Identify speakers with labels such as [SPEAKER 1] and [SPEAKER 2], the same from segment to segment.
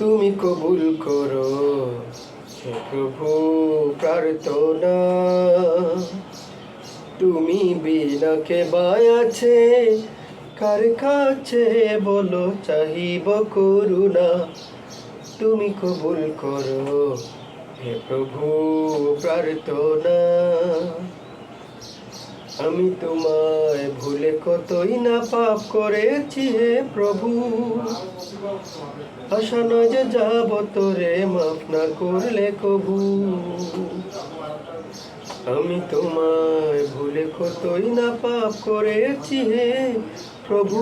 [SPEAKER 1] তুমি কবুল করো, হে প্রভু প্রার্থনা। তুমি বিনাকে বায়াছে কার কাছে বলো চাহিব করুণা। তুমি কবুল করো, হে প্রভু প্রার্থনা। আমি তোমায় ভুলে কতই না পাপ করেছি, হে প্রভু। আশা যে যাব তোরে মাফ না করলে কবু। আমি তোমায় ভুলে কতই না পাপ করেছি হে প্রভু।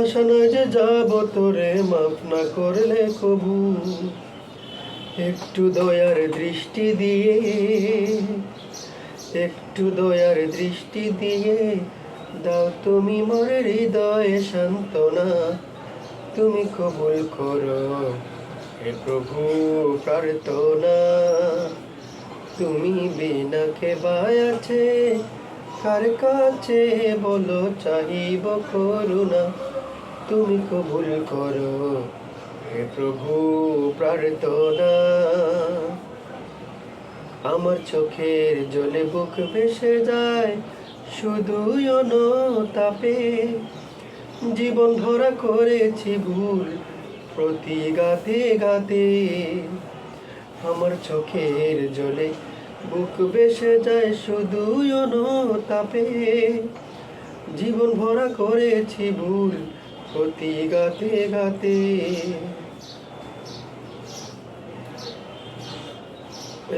[SPEAKER 1] আশা যে যাব তোরে মাফ না করলে কবু। একটু দয়ার দৃষ্টি দিয়ে, একটু দয়ার দৃষ্টি দিয়ে দাও তুমি মোর হৃদয়ে সান্ত্বনা। তুমি কবুল করো। হে প্রভু, প্রার্থনা। তুমি বিনা বিনাকে বায়াছে কার কাছে বলো চাহিব করুণা। তুমি কবুল করো। হে প্রভু, প্রার্থনা। আমার চোখের জলে বুক ভেসে যায় শুধু তাপে জীবন ভরা করেছি ভুল প্রতি গাতে গাতে। আমার চোখের জলে বুক ভেসে যায় শুধু তাপে জীবন ভরা করেছি ভুল প্রতি গাতে গাতে।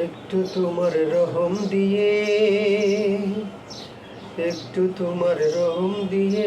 [SPEAKER 1] একটু তোমার রহম দিয়ে, একটু তোমার রহম দিয়ে